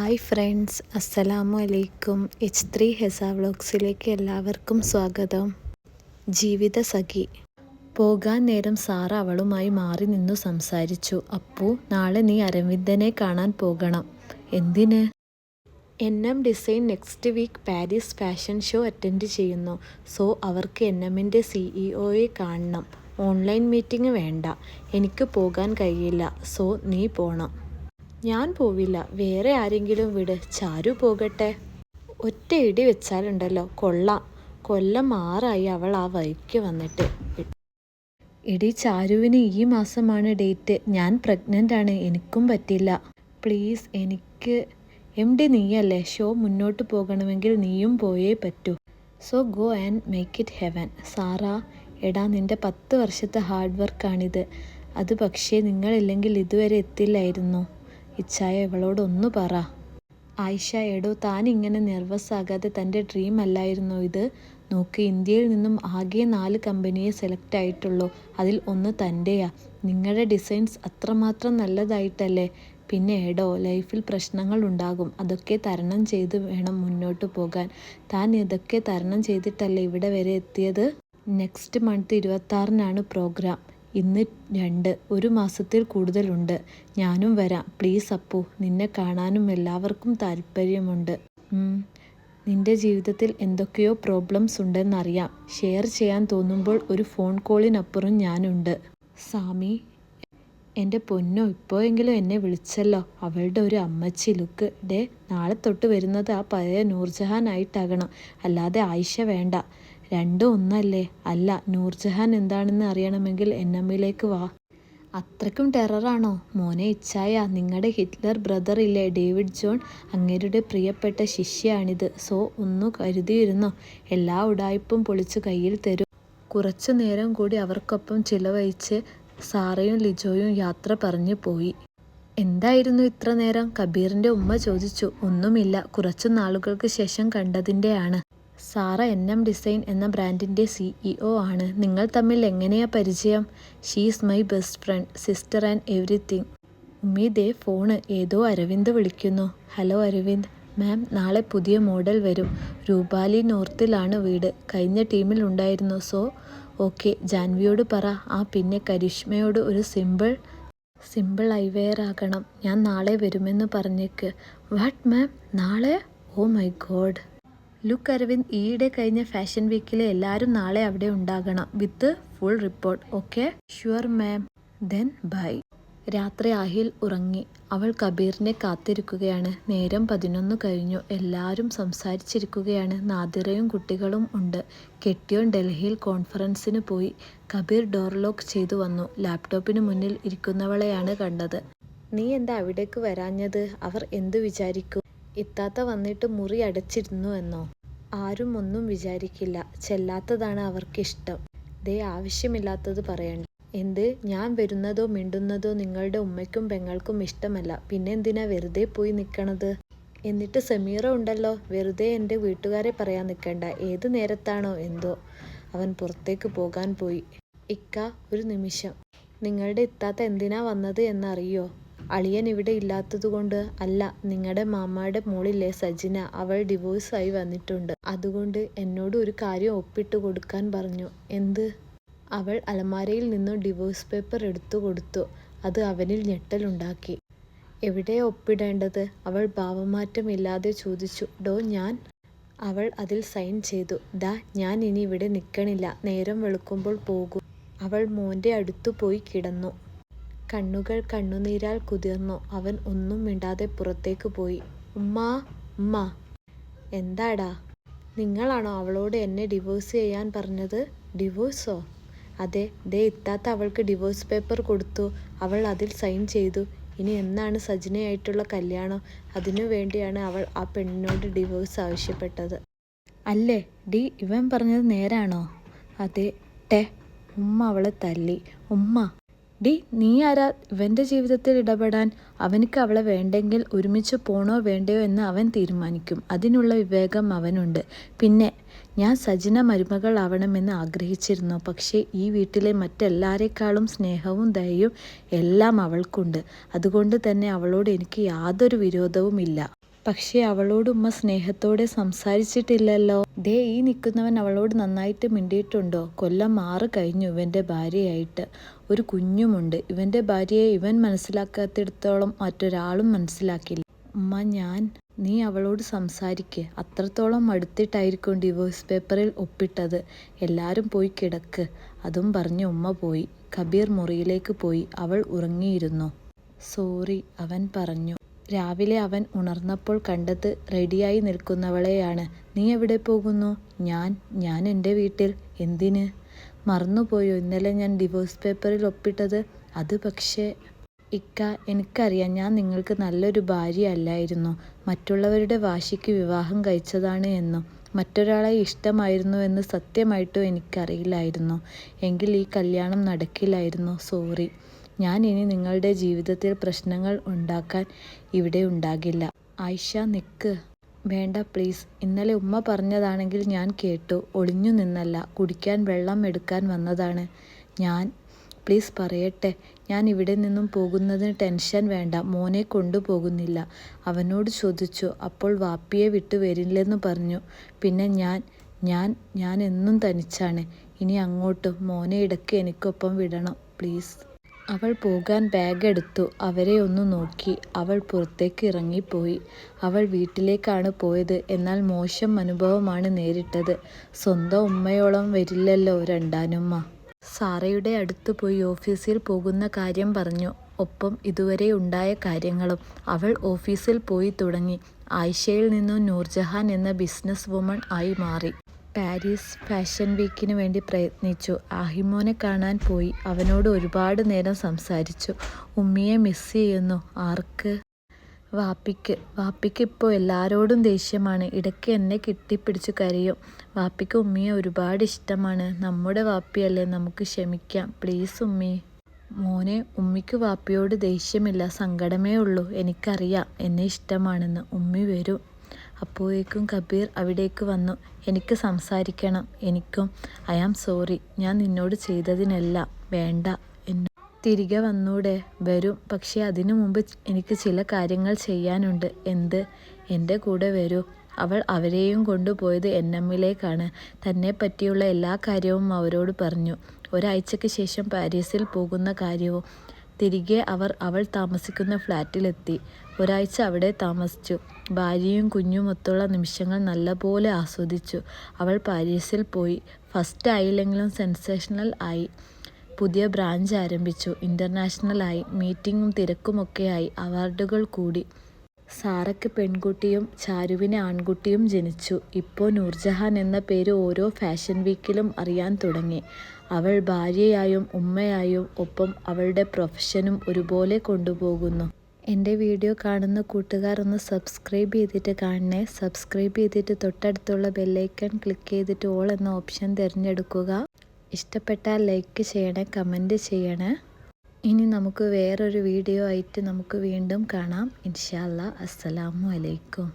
Hi friends അസ്സലാമു അലൈക്കും. H three Hesa വ്ളോഗ്സിലേക്ക് എല്ലാവർക്കും സ്വാഗതം. ജീവിത സഖി. പോകാൻ നേരം സാറ അവളുമായി മാറി നിന്നു സംസാരിച്ചു. അപ്പു നാളെ നീ അരവിന്ദനെ കാണാൻ പോകണം. എന്തിന്? N M design next week Paris fashion show attend ചെയ്യുന്നു. സോ അവർക്ക് എൻ എമ്മിന്റെ സിഇഒയെ കാണണം. ഓൺലൈൻ മീറ്റിംഗ് വേണ്ട. എനിക്ക് പോകാൻ കഴിയില്ല. സോ നീ പോണം. ഞാൻ പോവില്ല. വേറെ ആരെങ്കിലും വിട്. ചാരു പോകട്ടെ. ഒറ്റ ഇടി വെച്ചാലുണ്ടല്ലോ. കൊള്ളാം. കൊല്ലം മാറായി അവൾ ആ വഴിക്ക് വന്നിട്ട്. ഇടി ചാരുവിന് ഈ മാസമാണ് ഡേറ്റ്. ഞാൻ പ്രഗ്നന്റ് ആണ്. എനിക്കും പറ്റില്ല. പ്ലീസ് എനിക്ക് എം ഡി നീയല്ലേ? ഷോ മുന്നോട്ട് പോകണമെങ്കിൽ നീയും പോയേ പറ്റൂ. So go and make it heaven. Sara എടാ നിന്റെ പത്ത് വർഷത്തെ ഹാർഡ് വർക്കാണിത്. അത് പക്ഷേ നിങ്ങളില്ലെങ്കിൽ ഇതുവരെ എത്തില്ലായിരുന്നു. ഇച്ഛായ ഒന്ന് പറ. ആയിഷ എടോ താൻ ഇങ്ങനെ നെർവസ് ആകാതെ തന്റെ ഡ്രീം അല്ലായിരുന്നു ഇത്? നോക്ക് ഇന്ത്യയിൽ നിന്നും ആകെ നാല് കമ്പനിയെ സെലക്ട് ആയിട്ടുള്ളൂ. അതിൽ ഒന്ന് തന്റെയാ. നിങ്ങളുടെ ഡിസൈൻസ് അത്രമാത്രം നല്ലതായിട്ടല്ലേ? പിന്നെ എടോ ലൈഫിൽ പ്രശ്നങ്ങൾ ഉണ്ടാകും. അതൊക്കെ തരണം ചെയ്ത് വേണം മുന്നോട്ട് പോകാൻ. താൻ ഇതൊക്കെ തരണം ചെയ്തിട്ടല്ലേ ഇവിടെ വരെ എത്തിയത്? നെക്സ്റ്റ് മന്ത് ഇരുപത്താറിനാണ് പ്രോഗ്രാം ഇന്ന് രണ്ട് ഒരു മാസത്തിൽ കൂടുതലുണ്ട്. ഞാനും വരാം. പ്ലീസ് അപ്പു നിന്നെ കാണാനും എല്ലാവർക്കും താല്പര്യമുണ്ട്. നിന്റെ ജീവിതത്തിൽ എന്തൊക്കെയോ പ്രോബ്ലംസ് ഉണ്ടെന്നറിയാം. ഷെയർ ചെയ്യാൻ തോന്നുമ്പോൾ ഒരു ഫോൺ കോളിനപ്പുറം ഞാനുണ്ട്. സാമി എന്റെ പൊന്നോ ഇപ്പോഴെങ്കിലും എന്നെ വിളിച്ചല്ലോ. അവളുടെ ഒരു അമ്മച്ചി ലുക്ക്. ഡേ നാളെ തൊട്ട് വരുന്നത് ആ പഴയ നൂർജഹാൻ ആയിട്ടാകണം അല്ലാതെ ആയിഷ വേണ്ട. രണ്ടും ഒന്നല്ലേ? അല്ല നൂർജഹാൻ എന്താണെന്ന് അറിയണമെങ്കിൽ എൻ എമ്മിലേക്ക് വാ. അത്രയ്ക്കും ടെററാണോ? മോനെ ഇച്ഛായ നിങ്ങളുടെ ഹിറ്റ്ലർ ബ്രദർ ഇല്ലേ? ഡേവിഡ് ജോൺ അങ്ങേരുടെ പ്രിയപ്പെട്ട ശിഷ്യാണിത് സോ ഒന്നു കരുതിയിരുന്നോ? എല്ലാ ഉടായ്പും പൊളിച്ച് കയ്യിൽ തരും. കുറച്ചു നേരം കൂടി അവർക്കൊപ്പം ചിലവഴിച്ച് സാറയും ലിജോയും യാത്ര പറഞ്ഞു പോയി. എന്തായിരുന്നു ഇത്ര നേരം? കബീറിന്റെ ഉമ്മ ചോദിച്ചു. ഒന്നുമില്ല കുറച്ചു നാളുകൾക്ക് ശേഷം കണ്ടതിന്റെയാണ് സാറ എൻ എം ഡിസൈൻ എന്ന ബ്രാൻഡിന്റെ സിഇഒ ആണ്. നിങ്ങൾ തമ്മിൽ എങ്ങനെയാ പരിചയം? She's my best friend sister and everything ഉമ്മി ദേ ഫോണ് ഏതോ അരവിന്ദ് വിളിക്കുന്നു. ഹലോ അരവിന്ദ്. മാം നാളെ പുതിയ മോഡൽ വരും. രൂപാലി നോർത്തിലാണ് വീട്. കഴിഞ്ഞ ടീമിൽ ഉണ്ടായിരുന്നു സോ ഓക്കെ ജാൻവിയോട് പറ. ആ പിന്നെ കരിഷ്മയോട് ഒരു സിമ്പിൾ സിമ്പിൾ ഐവെയർ ആകണം. ഞാൻ നാളെ വരുമെന്ന് പറഞ്ഞേക്ക്. What ma'am? നാളെ? Oh my god look Aravind ഈയിടെ കഴിഞ്ഞ ഫാഷൻ വീക്കിലെ എല്ലാവരും നാളെ അവിടെ ഉണ്ടാകണം. With full report. Okay? Sure ma'am then bye രാത്രി ആഹിൽ ഉറങ്ങി. അവൾ കബീറിനെ കാത്തിരിക്കുകയാണ്. നേരം പതിനൊന്ന് കഴിഞ്ഞു. എല്ലാവരും സംസാരിച്ചിരിക്കുകയാണ്. നാദിറയും കുട്ടികളും ഉണ്ട്. കെട്ടിയോൻ ഡൽഹിയിൽ കോൺഫറൻസിന് പോയി. കബീർ ഡോർ ലോക്ക് ചെയ്തു വന്നു. ലാപ്ടോപ്പിന് മുന്നിൽ ഇരിക്കുന്നവളെയാണ് കണ്ടത്. നീ എന്താ അവിടേക്ക് വരാഞ്ഞത്? അവർ എന്തു വിചാരിക്കും? ഇത്താത്ത വന്നിട്ട് മുറി അടച്ചിരുന്നു എന്നോ? ആരും ഒന്നും വിചാരിക്കില്ല. ചെല്ലാത്തതാണ് അവർക്കിഷ്ടം. ദേ ആവശ്യമില്ലാത്തത് പറയണ്ട. എന്ത്? ഞാൻ വരുന്നതോ മിണ്ടുന്നതോ നിങ്ങളുടെ ഉമ്മയ്ക്കും പെങ്ങൾക്കും ഇഷ്ടമല്ല. പിന്നെ എന്തിനാ വെറുതെ പോയി നിൽക്കണത് എന്നിട്ട് സമീറ ഉണ്ടല്ലോ. വെറുതെ എന്റെ വീട്ടുകാരെ പറയാൻ നിൽക്കണ്ട ഏത് നേരത്താണോ എന്തോ. അവൻ പുറത്തേക്ക് പോകാൻ പോയി. ഇക്ക ഒരു നിമിഷം. നിങ്ങളുടെ ഇത്താത്ത എന്തിനാ വന്നത് എന്നറിയോ? അളിയൻ ഇവിടെ ഇല്ലാത്തതുകൊണ്ട് അല്ല നിങ്ങളുടെ മാമ്മയുടെ മോളില്ലേ സജിന അവൾ ഡിവോഴ്സ് ആയി വന്നിട്ടുണ്ട്. അതുകൊണ്ട് എന്നോട് ഒരു കാര്യം ഒപ്പിട്ട് കൊടുക്കാൻ പറഞ്ഞു. എന്ത്? അവൾ അലമാരയിൽ നിന്നും ഡിവോഴ്സ് പേപ്പർ എടുത്തു കൊടുത്തു. അത് അവനിൽ ഞെട്ടലുണ്ടാക്കി. എവിടെ ഒപ്പിടേണ്ടത്? അവൾ ഭാവമാറ്റമില്ലാതെ ചോദിച്ചു. ഡോ ഞാൻ? അവൾ അതിൽ സൈൻ ചെയ്തു. ദാ ഞാൻ ഇനി ഇവിടെ നിൽക്കണില്ല നേരം വെളുക്കുമ്പോൾ പോകും. അവൾ മോന്റെ അടുത്തു പോയി കിടന്നു. കണ്ണുകൾ കണ്ണുനീരാൽ കുതിർന്നു. അവൻ ഒന്നും മിണ്ടാതെ പുറത്തേക്ക് പോയി. ഉമ്മാ ഉമ്മ എന്താടാ? നിങ്ങളാണോ അവളോട് എന്നെ ഡിവോഴ്സ് ചെയ്യാൻ പറഞ്ഞത്? ഡിവോഴ്സോ? അതെ ദേ ഇത്താത്ത അവൾക്ക് ഡിവോഴ്സ് പേപ്പർ കൊടുത്തു. അവൾ അതിൽ സൈൻ ചെയ്തു. ഇനി എന്നാണ് സജിനയായിട്ടുള്ള കല്യാണം? അതിനു വേണ്ടിയാണ് അവൾ ആ പെണ്ണിനോട് ഡിവോഴ്സ് ആവശ്യപ്പെട്ടത്. അല്ലേ? ഡി ഇവൻ പറഞ്ഞത് നേരാണോ? അതെ ടെ ഉമ്മ അവളെ തല്ലി. ഉമ്മ ഡി നീ ആരാ? ഇവന്റെ ജീവിതത്തിൽ ഇടപെടാൻ അവനിക്ക് അവളെ വേണ്ടെങ്കിൽ ഒരുമിച്ച് പോണോ വേണ്ടയോ എന്ന് അവൻ തീരുമാനിക്കും. അതിനുള്ള വിവേകം അവനുണ്ട്. പിന്നെ ഞാൻ സജിന മരുമകൾ ആവണമെന്ന് ആഗ്രഹിച്ചിരുന്നു. പക്ഷേ ഈ വീട്ടിലെ മറ്റെല്ലാരെക്കാളും സ്നേഹവും ദയയും എല്ലാം അവൾക്കുണ്ട്. അതുകൊണ്ട് തന്നെ അവളോട് എനിക്ക് യാതൊരു വിരോധവുമില്ല. പക്ഷേ അവളോട് ഉമ്മ സ്നേഹത്തോടെ സംസാരിച്ചിട്ടില്ലല്ലോ. ദേ ഈ നിൽക്കുന്നവൻ അവളോട് നന്നായിട്ട് മിണ്ടിയിട്ടുണ്ടോ? കൊല്ലം മാറ് കഴിഞ്ഞു ഇവന്റെ ഭാര്യയായിട്ട്. ഒരു കുഞ്ഞുമുണ്ട്. ഇവന്റെ ഭാര്യയെ ഇവൻ മനസ്സിലാക്കാത്തിടത്തോളം മറ്റൊരാളും മനസ്സിലാക്കില്ല. ഉമ്മ ഞാൻ നീ അവളോട് സംസാരിക്ക്. അത്രത്തോളം അടുത്തിട്ടായിരിക്കും ഡിവോഴ്സ് പേപ്പറിൽ ഒപ്പിട്ടത്. എല്ലാവരും പോയി കിടക്ക്. അതും പറഞ്ഞ് ഉമ്മ പോയി. കബീർ മുറിയിലേക്ക് പോയി. അവൾ ഉറങ്ങിയിരുന്നു. സോറി അവൻ പറഞ്ഞു. രാവിലെ അവൻ ഉണർന്നപ്പോൾ കണ്ടത് റെഡിയായി നിൽക്കുന്നവളെയാണ്. നീ എവിടെ പോകുന്നു? ഞാൻ ഞാൻ എന്റെ വീട്ടിൽ. എന്തിന്? മറന്നുപോയോ ഇന്നലെ ഞാൻ ഡിവോഴ്സ് പേപ്പറിൽ ഒപ്പിട്ടത്? അത് പക്ഷേ ഇക്ക എനിക്കറിയാം ഞാൻ നിങ്ങൾക്ക് നല്ലൊരു ഭാര്യ അല്ലായിരുന്നു. മറ്റുള്ളവരുടെ വാശിക്ക് വിവാഹം കഴിച്ചതാണ് എന്നും മറ്റൊരാളെ ഇഷ്ടമായിരുന്നു എന്ന് സത്യമായിട്ടും എനിക്കറിയില്ലായിരുന്നു. എങ്കിൽ ഈ കല്യാണം നടക്കില്ലായിരുന്നു. സോറി. ഞാൻ ഇനി നിങ്ങളുടെ ജീവിതത്തിൽ പ്രശ്നങ്ങൾ ഉണ്ടാക്കാൻ ഇവിടെ ഉണ്ടാകില്ല. ആയിഷ നിക്ക്. വേണ്ട പ്ലീസ്. ഇന്നലെ ഉമ്മ പറഞ്ഞതാണെങ്കിൽ ഞാൻ കേട്ടു. ഒളിഞ്ഞു നിന്നല്ല. കുടിക്കാൻ വെള്ളം എടുക്കാൻ വന്നതാണ്. ഞാൻ പ്ലീസ് പറയട്ടെ. ഞാൻ ഇവിടെ നിന്നും പോകുന്നതിന് ടെൻഷൻ വേണ്ട. മോനെ കൊണ്ടുപോകുന്നില്ല അവനോട് ചോദിച്ചു. അപ്പോൾ വാപ്പിയെ വിട്ടു വരില്ലെന്ന് പറഞ്ഞു. പിന്നെ ഞാൻ ഞാൻ ഞാൻ എന്നും തനിച്ചാണ്. ഇനി അങ്ങോട്ടും. മോനെ ഇടയ്ക്ക് എനിക്കൊപ്പം വിടണം പ്ലീസ്. അവൾ പോകാൻ ബാഗ് എടുത്തു അവരെ ഒന്ന് നോക്കി. അവൾ പുറത്തേക്ക് ഇറങ്ങിപ്പോയി. അവൾ വീട്ടിലേക്കാണ് പോയത്. എന്നാൽ മോശം അനുഭവമാണ് നേരിട്ടത്. സ്വന്തം ഉമ്മയോളം വരില്ലല്ലോ രണ്ടാനുമ്മ. സാറയുടെ അടുത്ത് പോയി ഓഫീസിൽ പോകുന്ന കാര്യം പറഞ്ഞു. ഒപ്പം ഇതുവരെ ഉണ്ടായ കാര്യങ്ങളും അവൾ ഓഫീസിൽ പോയി തുടങ്ങി. ആയിഷയിൽ നിന്നും നൂർജഹാൻ എന്ന ബിസിനസ് വുമൺ ആയി മാറി. പാരീസ് ഫാഷൻ വീക്കിന് വേണ്ടി പ്രയത്നിച്ചു. ആഹിമോനെ കാണാൻ പോയി. അവനോട് ഒരുപാട് നേരം സംസാരിച്ചു. ഉമ്മിയെ മിസ് ചെയ്യുന്നു. ആർക്ക്? വാപ്പിക്ക്. വാപ്പിക്ക് ഇപ്പോൾ എല്ലാവരോടും ദേഷ്യമാണ്. ഇടയ്ക്ക് എന്നെ കെട്ടിപ്പിടിച്ച് കരയും. വാപ്പിക്ക് ഉമ്മിയെ ഒരുപാട് ഇഷ്ടമാണ്. നമ്മുടെ വാപ്പിയല്ലേ നമുക്ക് ക്ഷമിക്കാം. പ്ലീസ് ഉമ്മി. മോനെ ഉമ്മിക്ക് വാപ്പിയോട് ദേഷ്യമില്ല. സങ്കടമേ ഉള്ളൂ. എനിക്കറിയാം. എന്നെ ഇഷ്ടമാണെന്ന്. ഉമ്മി വരും. അപ്പോഴേക്കും കബീർ അവിടേക്ക് വന്നു. എനിക്ക് സംസാരിക്കണം. എനിക്കും ഐ ആം സോറി. ഞാൻ നിന്നോട് ചെയ്തതിനല്ല. വേണ്ട. എന്നു തിരികെ വന്നൂടെ? വരും. പക്ഷേ അതിനു മുമ്പ് എനിക്ക് ചില കാര്യങ്ങൾ ചെയ്യാനുണ്ട്. എന്ത്? എന്റെ കൂടെ വരൂ. അവൾ അവരെയും കൊണ്ടുപോയത് എൻ എമ്മിലേക്കാണ് തന്നെ പറ്റിയുള്ള എല്ലാ കാര്യവും അവരോട് പറഞ്ഞു. ഒരാഴ്ചയ്ക്ക് ശേഷം പാരീസിൽ പോകുന്ന കാര്യവും തിരികെ അവർ അവൾ താമസിക്കുന്ന ഫ്ലാറ്റിലെത്തി. ഒരാഴ്ച അവിടെ താമസിച്ചു. ഭാര്യയും കുഞ്ഞുമൊത്തുള്ള നിമിഷങ്ങൾ നല്ലപോലെ ആസ്വദിച്ചു. അവൾ പാരീസിൽ പോയി. ഫസ്റ്റ് ആയില്ലെങ്കിലും സെൻസേഷണൽ ആയി. പുതിയ ബ്രാഞ്ച് ആരംഭിച്ചു. ഇന്റർനാഷണൽ ആയി. മീറ്റിങ്ങും തിരക്കുമൊക്കെയായി അവാർഡുകൾ കൂടി. സാറയ്ക്ക് പെൺകുട്ടിയും ചാരുവിന് ആൺകുട്ടിയും ജനിച്ചു. ഇപ്പോൾ നൂർജഹാൻ എന്ന പേര് ഓരോ ഫാഷൻ വീക്കിലും അറിയാൻ തുടങ്ങി. അവൾ ഭാര്യയായും ഉമ്മയായും ഒപ്പം അവളുടെ പ്രൊഫഷനും ഒരുപോലെ കൊണ്ടുപോകുന്നു. എന്റെ വീഡിയോ കാണുന്ന കൂട്ടുകാർ ഒന്ന് സബ്സ്ക്രൈബ് ചെയ്തിട്ട് കാണണേ. സബ്സ്ക്രൈബ് ചെയ്തിട്ട് തൊട്ടടുത്തുള്ള ബെല്ലൈക്കൺ ക്ലിക്ക് ചെയ്തിട്ട് ഓൾ എന്ന ഓപ്ഷൻ തിരഞ്ഞെടുക്കുക. ഇഷ്ടപ്പെട്ടാൽ ലൈക്ക് ചെയ്യണേ കമന്റ് ചെയ്യണേ. ഇനി നമുക്ക് വേറൊരു വീഡിയോ ആയിട്ട് നമുക്ക് വീണ്ടും കാണാം. ഇൻഷാല്ല അസ്സലാമു അലൈക്കും.